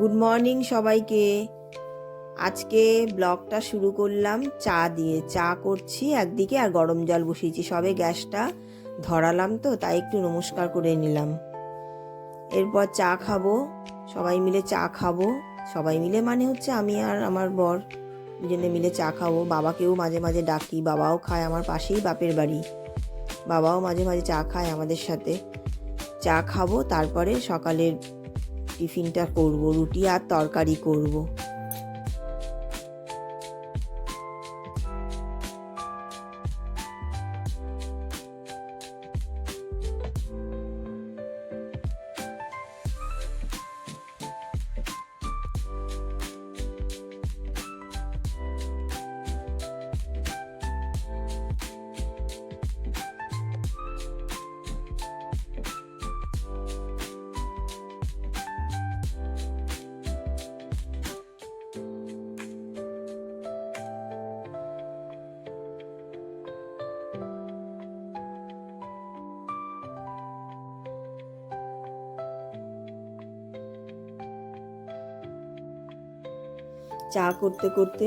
Good morning সবাইকে। আজকে ব্লগটা শুরু করলাম, চা দিয়ে। চা করছি একদিকে আর গরম জল বসিয়েছি। সবে গ্যাসটা ধরালাম তো, তাই একটু নমস্কার করে নিলাম। এরপর চা খাব, সবাই মিলে চা খাব। সবাই মিলে মানে হচ্ছে আমি আর আমার বর দুজনে মিলে চা খাব। বাবাকেও মাঝে মাঝে ডাকি, বাবাও খায় আমার পাশেই বাপের বাড়ি। বাবাও মাঝে মাঝে চা খায় আমাদের সাথে। চা খাব, তারপরে সকালের টিফিনটা করব রুটি আর তরকারি করব। চা করতে করতে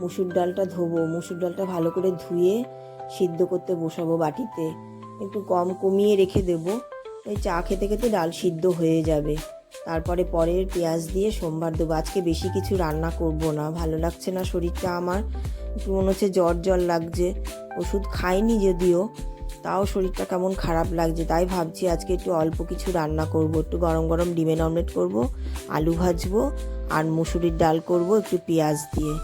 মুসুর ডালটা ধোবো, মুসুর ডালটা ভালো করে ধুয়ে সিদ্ধ করতে বসাবো বাটিতে। একটু কম কমিয়ে রেখে দেবো। এই চা খেতে খেতে ডাল সিদ্ধ হয়ে যাবে। তারপরে পরের পেঁয়াজ দিয়ে সোমবার দেবো। আজকে বেশি কিছু রান্না করব না। ভালো লাগছে না শরীরটা আমার। একটু মনে হচ্ছে জ্বর জ্বর লাগছে। ওষুধ খাইনি যদিও। তাও শরীরটা কেমন খারাপ লাগছে, তাই ভাবছি আজকে একটু অল্প কিছু রান্না করব, একটু গরম গরম ডিমের অমলেট করব, আলু ভাজবো আর মুসুরির ডাল করব একটু পেঁয়াজ দিয়ে।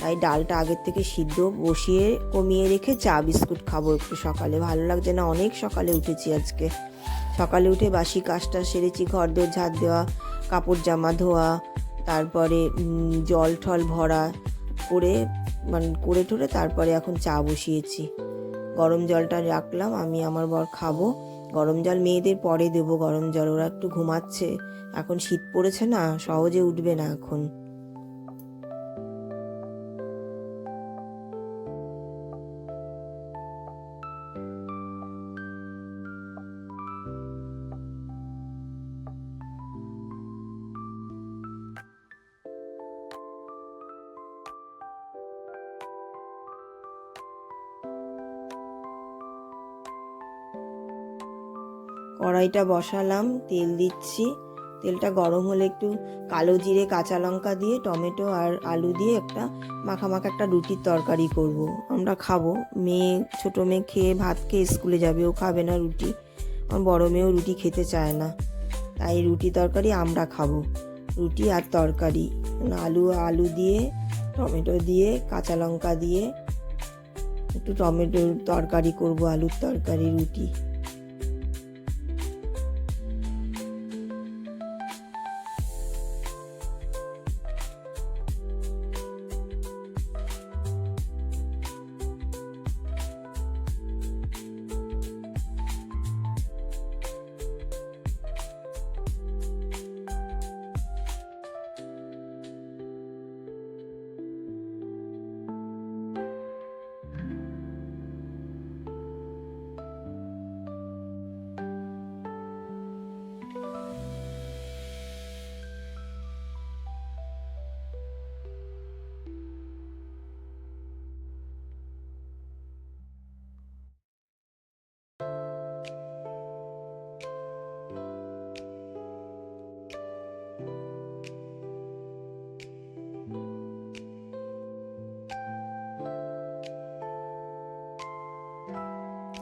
তাই ডালটা আগের থেকে সিদ্ধ বসিয়ে কমিয়ে রেখে চা বিস্কুট খাব একটু সকালে। ভালো লাগছে না, অনেক সকালে উঠেছি আজকে। সকালে উঠে বাসি কাজটা সেরেছি, ঘর দোর ঝাড় দেওয়া, কাপড় জামা ধোয়া, তারপরে জল ঠল ভরা, করে মানে করে ঠরে তারপরে এখন চা বসিয়েছি। গরম জলটা রাখলাম, আমি আমার বর খাব। গরম জল মেয়েদের পরে দেবো, গরম জল, ওরা একটু ঘুমাচ্ছে। এখন শীত পড়েছে না, সহজে উঠবে না এখন। কড়াইটা বসালাম, তেল দিচ্ছি। তেলটা গরম হলে একটু কালো জিরে, কাঁচা লঙ্কা দিয়ে, টমেটো আর আলু দিয়ে একটা মাখা মাখা একটা রুটির তরকারি করব। আমরা খাব। মেয়ে, ছোটো মেয়ে খেয়ে ভাত খেয়ে স্কুলে যাবে, ও খাবে না রুটি। আমার বড় মেয়েও রুটি খেতে চায় না। তাই রুটি তরকারি আমরা খাব। রুটি আর তরকারি। আলু আলু দিয়ে, টমেটো দিয়ে, কাঁচা লঙ্কা দিয়ে একটু টমেটোর তরকারি করব, আলুর তরকারি, রুটি।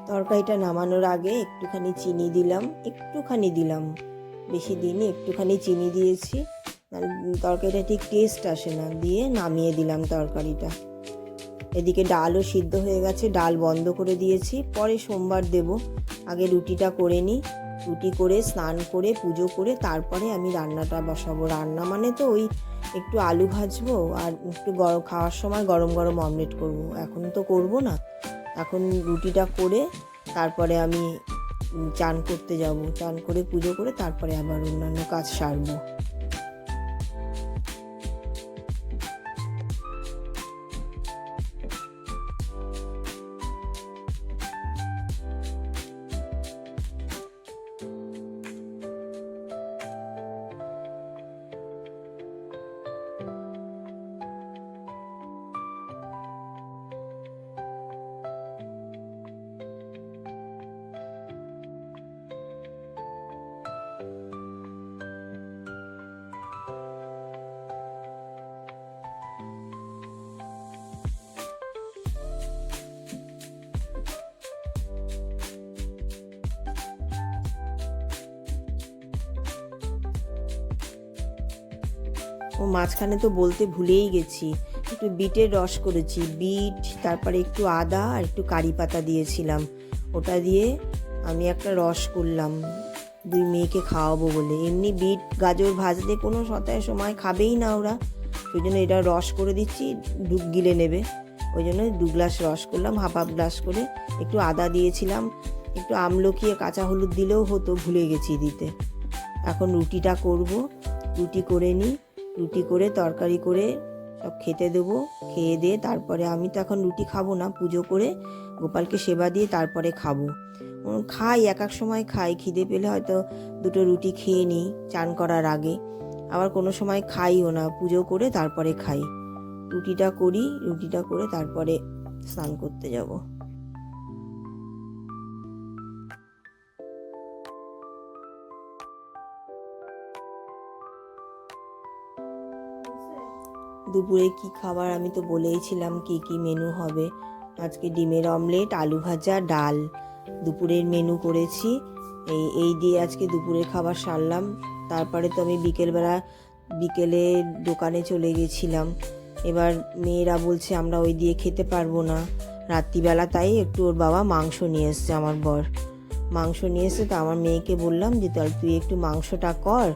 তরকারিটা নামানোর আগে একটুখানি চিনি দিলাম, একটুখানি দিলাম। বেশি দিইনি, একটুখানি চিনি দিয়েছি। তরকারিটা ঠিক টেস্ট আসে না, দিয়ে নামিয়ে দিলাম তরকারিটা। এদিকে ডালও সিদ্ধ হয়ে গেছে, ডাল বন্ধ করে দিয়েছি। পরে সোমবার দেব, আগে রুটিটা করে নিই। রুটি করে, স্নান করে, পুজো করে, তারপরে আমি রান্নাটা বসাবো। রান্না মানে তো ওই একটু আলু ভাজবো আর একটু গরম খাওয়ার সময় গরম গরম অমলেট করব। এখন তো করব না। এখন রুটিটা করে, তারপরে আমি চান করতে যাব। চান করে, পুজো করে, তারপরে আবার অন্যান্য কাজ সারবো। ও মাঝখানে তো বলতে ভুলেই গেছি। একটু বিটের রস করেছি, বিট, তারপরে একটু আদা আর একটু কারি পাতা দিয়েছিলাম। ওটা দিয়ে আমি একটা রস করলাম, দুই মেয়েকে খাওয়াবো বলে। এমনি বিট, গাজর ভাজলে কোনো সতায় সময় খাবেই না ওরা। ওই জন্য এটা রস করে দিচ্ছি, ডুব গিলে নেবে। ওই জন্য দু গ্লাস রস করলাম, হাফ হাফ গ্লাস করে একটু আদা দিয়েছিলাম। একটু আমলকি কাঁচা হলুদ দিলেও হতো, ভুলে গেছি দিতে। এখন রুটিটা করব, রুটি করে নিই। রুটি করে, তরকারি করে সব খেতে দেবো। খেয়ে দিয়ে তারপরে আমি তো এখন রুটি খাব না, পুজো করে গোপালকে সেবা দিয়ে তারপরে খাব। খাই, এক এক সময় খাই। খিদে পেলে হয়তো দুটো রুটি খেয়ে নিই চান করার আগে। আবার কোনো সময় খাইও না, পুজো করে তারপরে খাই। রুটিটা করি, রুটিটা করে তারপরে স্নান করতে যাব। দুপুরে কি খাবার আমি তো বলেইছিলাম কি কি মেনু হবে। আজকে ডিমের অমলেট আলু ভাজা, ডাল। দুপুরের মেনু করেছি। এই এই দিয়ে আজকে দুপুরের খাবার সারলাম। তারপরে তো আমি বিকেলবেলা, বিকেলে দোকানে চলে গেছিলাম। এবার মেয়েরা বলছে, আমরা ওই দিয়ে খেতে পারব না। রাত্রিবেলা তাই একটু ওর বাবা মাংস নিয়ে এসছে আমার বর। মাংস নিয়ে এসে তো আমার মেয়েকে বললাম যে, তাহলে তুই একটু মাংসটা কর,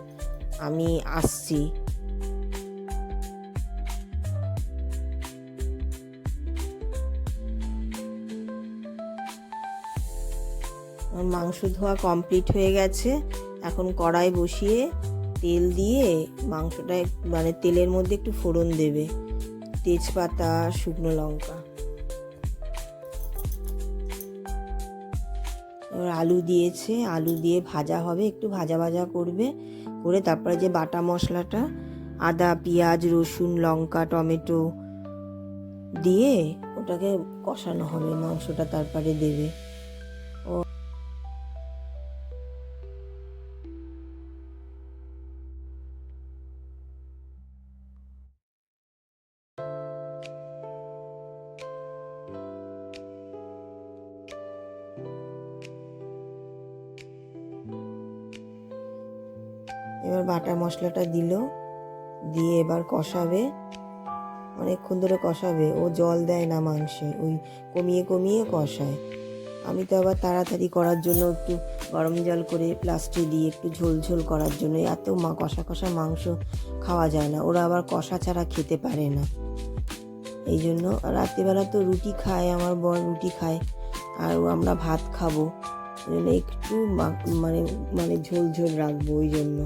আমি আসছি। আমার মাংস ধোয়া কমপ্লিট হয়ে গেছে। এখন কড়াই বসিয়ে তেল দিয়ে মাংসটা মানে তেলের মধ্যে একটু ফোড়ন দেবে। তেজপাতা, শুকনো লঙ্কা। আলু দিয়েছে, আলু দিয়ে ভাজা হবে, একটু ভাজা ভাজা করবে। করে তারপরে যে বাটা মশলাটা, আদা, পেঁয়াজ, রসুন, লঙ্কা, টমেটো দিয়ে ওটাকে কষানো হবে, মাংসটা তারপরে দেবে। এবার বাটা মশলাটা দিল, দিয়ে এবার কষাবে। অনেকক্ষণ ধরে কষাবে। ও জল দেয় না মাংসে, ওই কমিয়ে কমিয়ে কষায়। আমি তো আবার তাড়াতাড়ি করার জন্য একটু গরম জল করে প্লাস্টিক দিয়ে একটু ঝোল ঝোল করার জন্য। এত মা, কষা কষা মাংস খাওয়া যায় না। ওরা আবার কষা ছাড়া খেতে পারে না। এই জন্য রাত্রিবেলা তো রুটি খায়, আমার বর রুটি খায়, আর আমরা ভাত খাব। জন্য একটু মানে মানে ঝোল ঝোল রাখব ওই জন্য।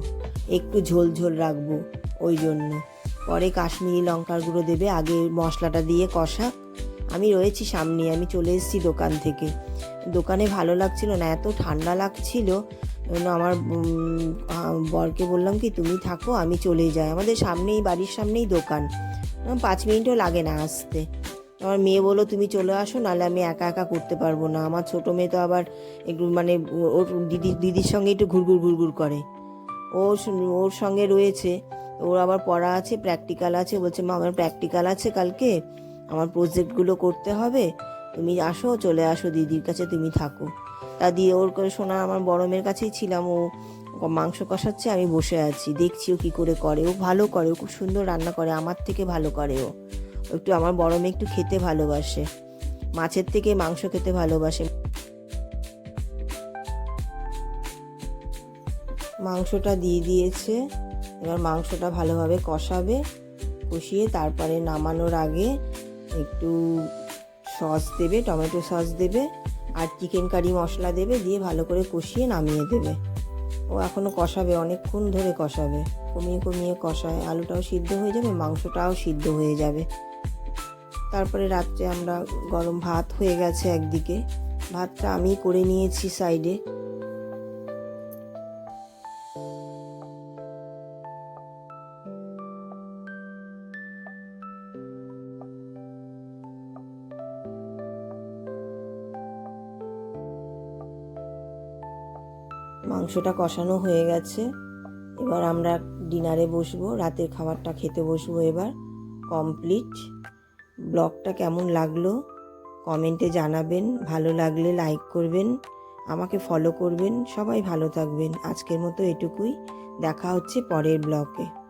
একটু ঝোল ঝোল রাখব ওই জন্য। পরে কাশ্মীরি লঙ্কার গুঁড়ো দেবে, আগে মশলাটা দিয়ে কষা। আমি রয়েছি সামনে, আমি চলে এসেছি দোকান থেকে। দোকানে ভালো লাগছিল না, এত ঠান্ডা লাগছিল। আমার বরকে বললাম কি, তুমি থাকো, আমি চলে যাই। আমাদের সামনেই, বাড়ির সামনেই দোকান। পাঁচ মিনিটও লাগে না আসতে। আমার মেয়ে বলল, তুমি চলে আসো, নাহলে আমি একা একা করতে পারব না। আমার ছোটো মেয়ে তো আবার একটু মানে ওর দিদি, দিদির সঙ্গে একটু ঘুরঘুর ঘুরঘুর করে। ও স- ওর সঙ্গে রয়েছে। ওর আবার পড়া আছে প্র্যাকটিক্যাল আছে। বলছে, মা, আমার প্র্যাকটিক্যাল আছে কালকে। আমার প্রজেক্টগুলো করতে হবে। তুমি আসো, চলে আসো দিদির কাছে, তুমি থাকো। তা দিয়ে ওর করে শোনা আমার বড় মেয়ের কাছেই ছিলাম। ও মাংস কষাচ্ছে, আমি বসে আছি। দেখছি ও কী করে করে। ও ভালো করে, ও খুব সুন্দর রান্না করে, আমার থেকে ভালো করে ও। একটু আমার বড় মেয়ে একটু খেতে ভালোবাসে। মাছের থেকে মাংস খেতে ভালোবাসে। মাংসটা দিয়ে দিয়েছে। এবার মাংসটা ভালোভাবে কষাবে, কষিয়ে তারপরে নামানোর আগে একটু সস দেবে, টমেটো সস দেবে, আর চিকেন কারি মশলা দেবে, দিয়ে ভালো করে কষিয়ে নামিয়ে দেবে। ও এখনও কষাবে, অনেকক্ষণ ধরে কষাবে। কমিয়ে কমিয়ে কষায়, আলুটাও সিদ্ধ হয়ে যাবে, মাংসটাও সিদ্ধ হয়ে যাবে। তারপরে রাত্রে আমরা গরম ভাত হয়ে গেছে একদিকে। ভাতটা আমি করে নিয়েছি সাইডে। মাংসটা কষানো হয়ে গেছে। এবার আমরা ডিনারে বসবো, রাতের খাবারটা খেতে বসবো এবার। কমপ্লিট। ব্লগটা কেমন লাগল? কমেন্টে জানাবেন। ভালো লাগলে লাইক করবেন, আমাকে ফলো করবেন। সবাই ভালো থাকবেন। আজকের মতো এটুকুই। দেখা হচ্ছে পরের ব্লগে।